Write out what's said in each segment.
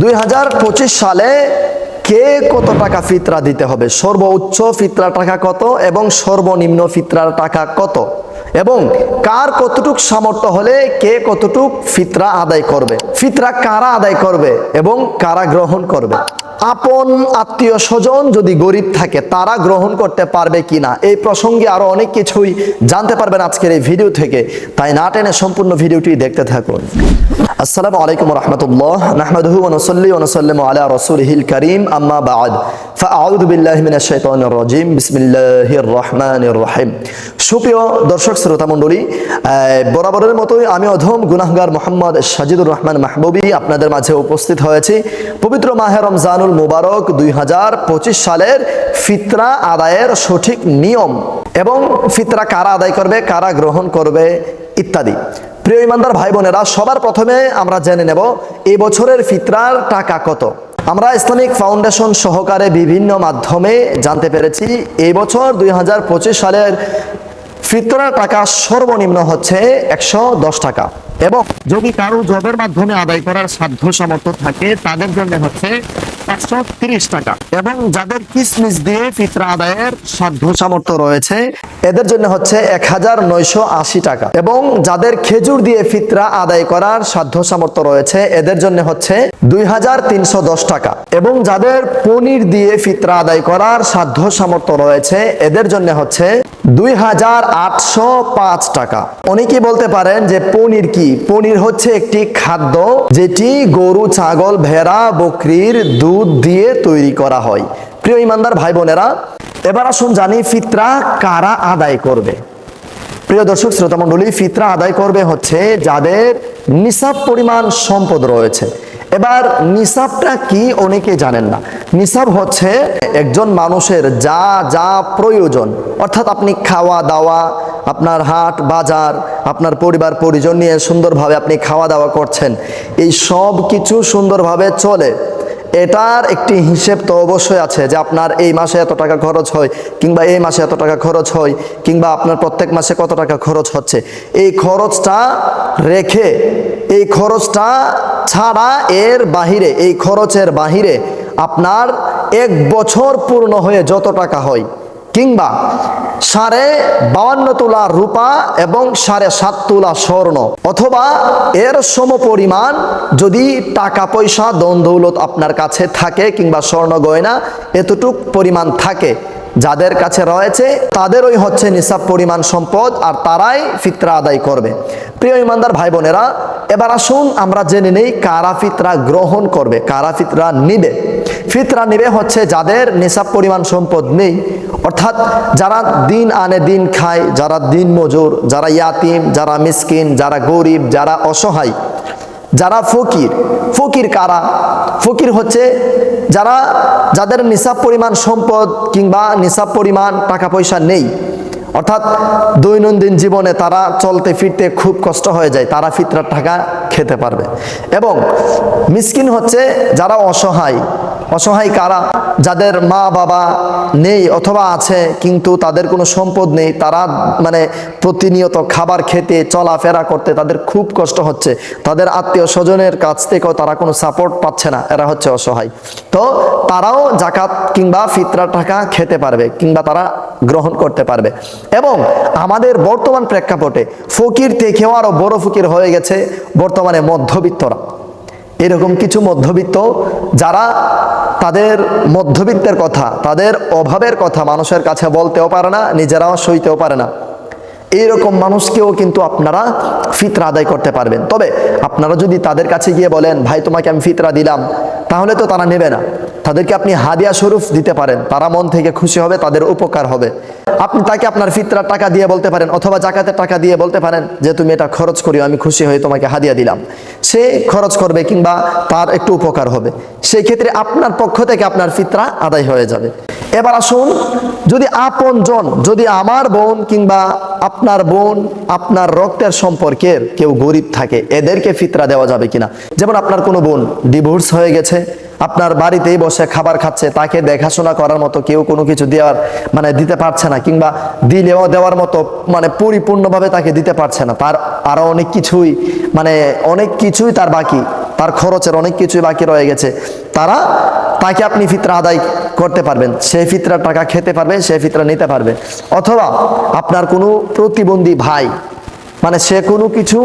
দুই হাজার পঁচিশ সালে কে কত টাকা ফিতরা দিতে হবে? সর্বোচ্চ ফিতরা টাকা কত এবং সর্বনিম্ন ফিতরার টাকা কত? এবং কার কতটুক সামর্থ্য হলে কে কতটুক ফিতরা আদায় করবে? ফিতরা কারা আদায় করবে এবং কারা গ্রহণ করবে? আপন আত্মীয় স্বজন যদি গরিব থাকে, তারা গ্রহণ করতে পারবে কিনা? এই প্রসঙ্গে আরও অনেক কিছুই জানতে পারবেন আজকের এই ভিডিও থেকে। তাই না টেনে সম্পূর্ণ ভিডিওটি দেখতে থাকুন। আসসালামু আলাইকুম রহমতুল্লাহ নুসাল্লি ওয়া নুসাল্লিমু আলা রাসূলিহিল কারীম। আম্মা বা'দ। ফাআউযু বিল্লাহি মিনাশ শাইতানির রাজীম। বিসমিল্লাহির রহমানির রহিম। সুপ্রিয় দর্শক শ্রোতা মণ্ডলী বরাবরের মতোই আমি অধম গুনাহগার মোহাম্মদ সাজিদুর রহমান মাহবুবী আপনাদের মাঝে উপস্থিত হয়েছি। পবিত্র মাহে রমজানুল মুবারক দুই হাজার পঁচিশ সালের ফিতরা আদায়ের সঠিক নিয়ম এবং ফিতরা কারা আদায় করবে, কারা গ্রহণ করবে ইত্যাদি। প্রিয় ইমানদার ভাই বোনেরা সবার প্রথমে আমরা জেনে নেব এই বছরের ফিতরার টাকা কত। আমরা ইসলামিক ফাউন্ডেশন সহকারে বিভিন্ন মাধ্যমে জানতে পেরেছি, এই বছর দুই হাজার পঁচিশ সালের ফিতরার টাকা সর্বনিম্ন হচ্ছে একশো দশ টাকা। এবং যদি কারও জবের মাধ্যমে আদায় করার সাধ্য সামর্থ্য থাকে, তাদের জন্য হচ্ছে একশো তিরিশ টাকা। এবং যাদের কিসমিস দিয়ে ফিতরা আদায়ের সাধ্য সামর্থ্য রয়েছে, এদের জন্য হচ্ছে এক হাজার নয়শো আশি টাকা। এবং যাদের খেজুর দিয়ে ফিতরা আদায় করার সাধ্য সামর্থ্য রয়েছে, এদের জন্য হচ্ছে দুই হাজার তিনশো দশ টাকা। এবং যাদের পনির দিয়ে ফিতরা আদায় করার সাধ্য সামর্থ্য রয়েছে, এদের জন্য হচ্ছে দুই হাজার আটশো পাঁচ টাকা। অনেকেই বলতে পারেন যে পনির কি? পনির হচ্ছে একটি খাদ্য যেটি গরু, ছাগল, ভেড়া, বকরির দুধ দিয়ে তৈরি করা হয়। প্রিয় ইমানদার ভাই বোনেরা এবার আসুন জানি ফিতরা কারা আদায় করবে। প্রিয় দর্শক শ্রোতা মণ্ডলী ফিতরা আদায় করবে হচ্ছে যাদের নিসাব পরিমাণ সম্পদ রয়েছে। এবার নিসাবটা কি অনেকে জানেন না। নিসাব হচ্ছে একজন মানুষের যা যা প্রয়োজন। অর্থাৎ আপনি খাওয়া দাওয়া, আপনার হাট, বাজার, আপনার পরিবার, পরিজন নিয়ে সুন্দরভাবে আপনি খাওয়া দাওয়া করছেন। এই সব কিছু সুন্দরভাবে চলে। এটার একটি হিসেব তো অবশ্যই আছে যে আপনার এই মাসে এত টাকা খরচ হয়, কিংবা এই মাসে এত টাকা খরচ হয়, কিংবা আপনার প্রত্যেক মাসে কত টাকা খরচ হচ্ছে। এই খরচটা রেখে, এই খরচটা ছাড়া এর বাহিরে, এই খরচের বাহিরে আপনার এক বছর পূর্ণ হয়ে যত টাকা হয়, কিংবা সাড়ে বাউন্ন তোলা রূপা এবং সাড়ে সাত তোলা স্বর্ণ, অথবা এর সম পরিমাণ যদি টাকা পয়সা দন দৌলত আপনার কাছে থাকে, কিংবা স্বর্ণ গয়না, এতটুক পরিমাণ থাকে যাদের কাছে রয়েছে, তাদেরই হচ্ছে নিসাব পরিমাণ সম্পদ আর তারাই ফিতরা আদায় করবে। প্রিয় ইমানদার ভাই বোনেরা এবার আসুন আমরা জেনে নেই কারা ফিতরা গ্রহণ করবে, কারা ফিতরা নিবে। ফিতরা নিবে হচ্ছে যাদের নিসাব পরিমাণ সম্পদ নেই। অর্থাৎ যারা দিন আনে দিন খায়, যারা দিন মজুর, যারা ইয়াতিম, যারা মিসকিন, যারা গরিব, যারা অসহায়, যারা ফকির। ফকির কারা? ফকির হচ্ছে যারা, যাদের নিসাব পরিমাণ সম্পদ কিংবা নিসাব পরিমাণ টাকা পয়সা নেই, অর্থাৎ দৈনন্দিন জীবনে তারা চলতে ফিরতে খুব কষ্ট হয়ে যায়, তারা ফিতরার টাকা খেতে পারবে। এবং মিসকিন হচ্ছে যারা অসহায় অসহায় কারা, যাদের মা বাবা নেই অথবা আছে, কিন্তু তাদের কোনো সম্পদ নেই, তারা মানে প্রতিনিয়ত খাবার খেতে, চলাফেরা করতে তাদের খুব কষ্ট হচ্ছে। তাদের আত্মীয় স্বজনের কাছ থেকেও তারা কোনো সাপোর্ট পাচ্ছে না, এরা হচ্ছে অসহায়। তো তারাও জাকাত কিংবা ফিতরা টাকা খেতে পারবে কিংবা তারা গ্রহণ করতে পারবে। এবং আমাদের বর্তমান প্রেক্ষাপটে ফকির থেকেও আরও বড় ফকির হয়ে গেছে বর্তমানে মধ্যবিত্তরা। এরকম কিছু মধ্যবিত্ত যারা তাদের মধ্যবিত্তের কথা, তাদের অভাবের কথা মানুষের কাছে বলতেও পারে না, নিজেরাও সইতেও পারে না। এইরকম মানুষকেও কিন্তু আপনারা ফিতরা আদায় করতে পারবেন। তবে আপনারা যদি তাদের কাছে গিয়ে বলেন, ভাই, তোমাকে আমি ফিতরা দিলাম, তাহলে তো তারা নেবে না। তাদেরকে আপনি হাদিয়া স্বরূপ দিতে পারেন। তারা মন থেকে খুশি হবে, তাদের উপকার হবে। আপনি তাকে আপনার ফিতরার টাকা দিয়ে বলতে পারেন, অথবা জাকাতের টাকা দিয়ে বলতে পারেন যে, তুমি এটা খরচ করিও, আমি খুশি হয়ে তোমাকে হাদিয়া দিলাম। সে খরচ করবে কিংবা তার একটু উপকার হবে। সেই ক্ষেত্রে আপনার পক্ষ থেকে আপনার ফিতরা আদায় হয়ে যাবে। এবার আসুন, যদি আপন জন যদি আমার বোন কিংবা আপনার বোন আপনার রক্তের সম্পর্কের কেউ গরিব থাকে, এদেরকে ফিতরা দেওয়া যাবে কিনা? যেমন আপনার কোনো বোন ডিভোর্স হয়ে গেছে, আপনার বাড়িতেই বসে খাবার খাচ্ছে, তাকে দেখাশোনা করার মতো কেউ কোনো কিছু দেওয়ার মানে দিতে পারছে না, কিংবা দিলেও দেওয়ার মতো মানে পরিপূর্ণভাবে তাকে দিতে পারছে না, তার আরও অনেক কিছুই মানে অনেক কিছুই তার বাকি। তার খরচের অনেক কিছুই বাকি রয়ে গেছে। তারা তাকে আপনি ফিতরা আদায় করতে পারবেন। সে ফিতরা টাকা খেতে পারবে, সে ফিতরা নিতে পারবে। অথবা আপনার কোনো প্রতিবন্ধী ভাই মানে সে কোনো কিছু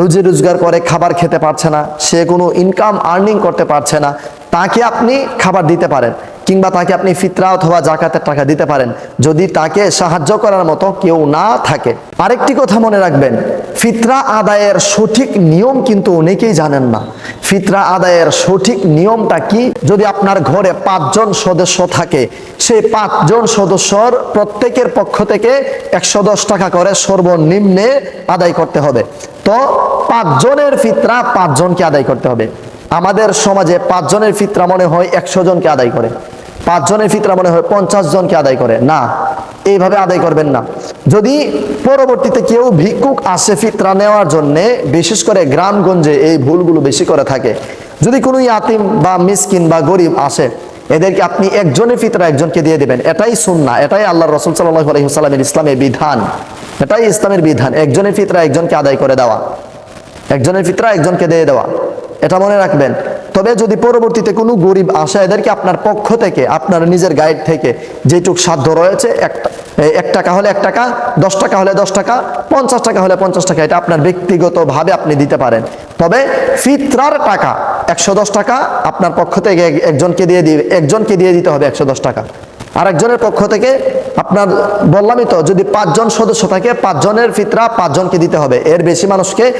রুজি রোজগার করে, খাবার খেতে পারছে না, সে কোনো ইনকাম আর্নিং করতে পারছে না, তাকে আপনি খাবার দিতে পারেন। কিংবা তাকে আপনি ফিতরা অথবা জাকাতের টাকা দিতে পারেন। যদি তাকে সাহায্য করার মতো কেউ না থাকে। আরেকটি কথা মনে রাখবেন, ফিতরা আদায়ের সঠিক নিয়ম কিন্তু অনেকেই জানেন না। ফিতরা আদায়ের সঠিক নিয়মটা কি? যদি আপনার ঘরে পাঁচজন সদস্য থাকে, সেই পাঁচজন সদস্যর প্রত্যেকের পক্ষ থেকে একশো দশ টাকা করে সর্বনিম্নে আদায় করতে হবে। তো পাঁচজনের ফিতরা পাঁচজনকে আদায় করতে হবে। আমাদের সমাজে পাঁচজনের ফিতরা মনে হয় একশো জনকে আদায় করে। পাঁচজনের ফিতরা মনে হয় পঞ্চাশ জনকে আদায় করে। না, এইভাবে আদায় করবেন না। যদি পরবর্তীতে কেউ ভিক্ষুক আসে ফিতরা নেওয়ার জন্য, বিশেষ করে গ্রামগঞ্জে এই ভুলগুলো বেশি করে থাকে। যদি কোনো ইয়াতিম বা মিসকিন বা গরিব আসে, এদেরকে আপনি একজনের ফিতরা একজনকে দিয়ে দেবেন। এটাই সুন্না এটাই আল্লাহ রসুল সাল্লাহ আলহিহাস্লামের ইসলামের বিধান। এটাই ইসলামের বিধান, একজনের ফিতরা একজনকে আদায় করে দেওয়া। একজনের ফিতরা একজনকে দিয়ে দেওয়া। এটা মনে রাখবেন। তবে যদি পরবর্তীতে কোনো গরিব আসে, এদেরকে আপনার পক্ষ থেকে, আপনার নিজের গাইড থেকে যেটুক সাধ্য রয়েছে, এক টাকা হলে এক টাকা, দশ টাকা হলে দশ টাকা, পঞ্চাশ টাকা হলে পঞ্চাশ টাকা, এটা আপনার ব্যক্তিগতভাবে আপনি দিতে পারেন। তবে ফিতরার টাকা, একশো দশ টাকা আপনার পক্ষ থেকে একজনকে দিয়ে দিয়ে একজনকে দিয়ে দিতে হবে একশো দশ টাকা। আর একজনের পক্ষ থেকে আপনার বললামই তো, যদি পাঁচজন সদস্য থাকে, পাঁচজনের ফিতরা পাঁচজনকে দিতে হবে। এর বেশি মানুষকে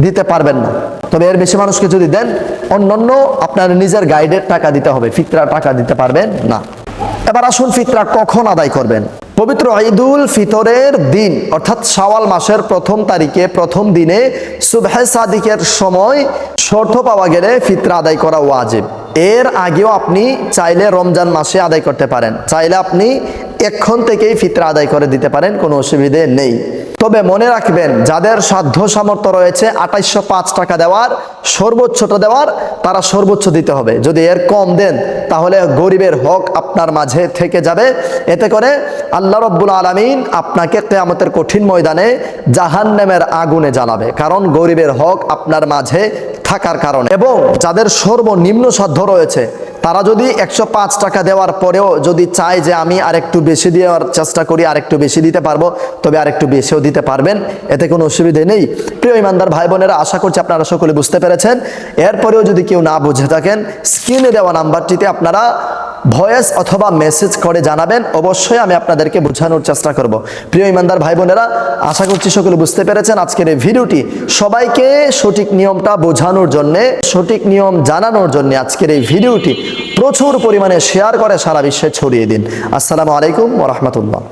দিতে পারবেন না। তবে এর বেশি মানুষকে যদি দেন, অন্যান্য আপনার নিজের গাইডের টাকা দিতে হবে। ফিতরা টাকা দিতে পারবেন না। এবার আসুন ফিতরা কখন আদায় করবেন। পবিত্র ঈদুল ফিতরের দিন, অর্থাৎ শাওয়াল মাসের প্রথম তারিখে, প্রথম দিনে সুবহে সাদিকের সময় শর্ত পাওয়া গেলে ফিতরা আদায় করা ওয়াজিব। এর আগেও আপনি চাইলে রমজান মাসে আদায় করতে পারেন। চাইলে আপনি এখন থেকেই ফিতরা আদায় করে দিতে পারেন, কোনো অসুবিধে নেই। তবে মনে রাখবেন, যাদের সাধ্য সামর্থ্য রয়েছে আঠাইশশো পাঁচ টাকা দেওয়ার, সর্বোচ্চটা দেওয়ার, তারা সর্বোচ্চ দিতে হবে। যদি এর কম দেন, তাহলে গরিবের হক আপনার মাঝে থেকে যাবে। এতে করে আল্লাহ রব্বুল আলমিন আপনাকে কেয়ামতের কঠিন ময়দানে জাহান্নামের আগুনে জ্বালাবে। কারণ গরিবের হক আপনার মাঝে থাকার কারণে। এবং যাদের সর্বনিম্ন সাধ্য রয়েছে তারা যদি একশো পাঁচ টাকা দেওয়ার পরেও যদি চায় যে আমি আরেকটু বেশি দেওয়ার চেষ্টা করি, আরেকটু বেশি দিতে পারব, তবে আরেকটু বেশিও দিতে পারবেন। এতে কোনো অসুবিধে নেই। প্রিয় ইমানদার ভাই বোনেরা আশা করছি আপনারা সকলে বুঝতে পেরেছেন। এরপরেও যদি কেউ না বুঝে থাকেন, স্ক্রিনে দেওয়া নাম্বারটিতে আপনারা ভয়েস অথবা মেসেজ করে জানাবেন। অবশ্যই আমি আপনাদেরকে বোঝানোর চেষ্টা করব। প্রিয় ইমানদার ভাই বোনেরা আশা করছি সকলে বুঝতে পেরেছেন আজকের এই ভিডিওটি। সবাইকে সঠিক নিয়মটা বোঝানোর জন্যে, সঠিক নিয়ম জানানোর জন্য আজকের এই ভিডিওটি। প্রচুর পরিমাণে শেয়ার করে সারা বিশ্বে ছড়িয়ে দিন। আসসালামু আলাইকুম ওরহমতুল্লাহ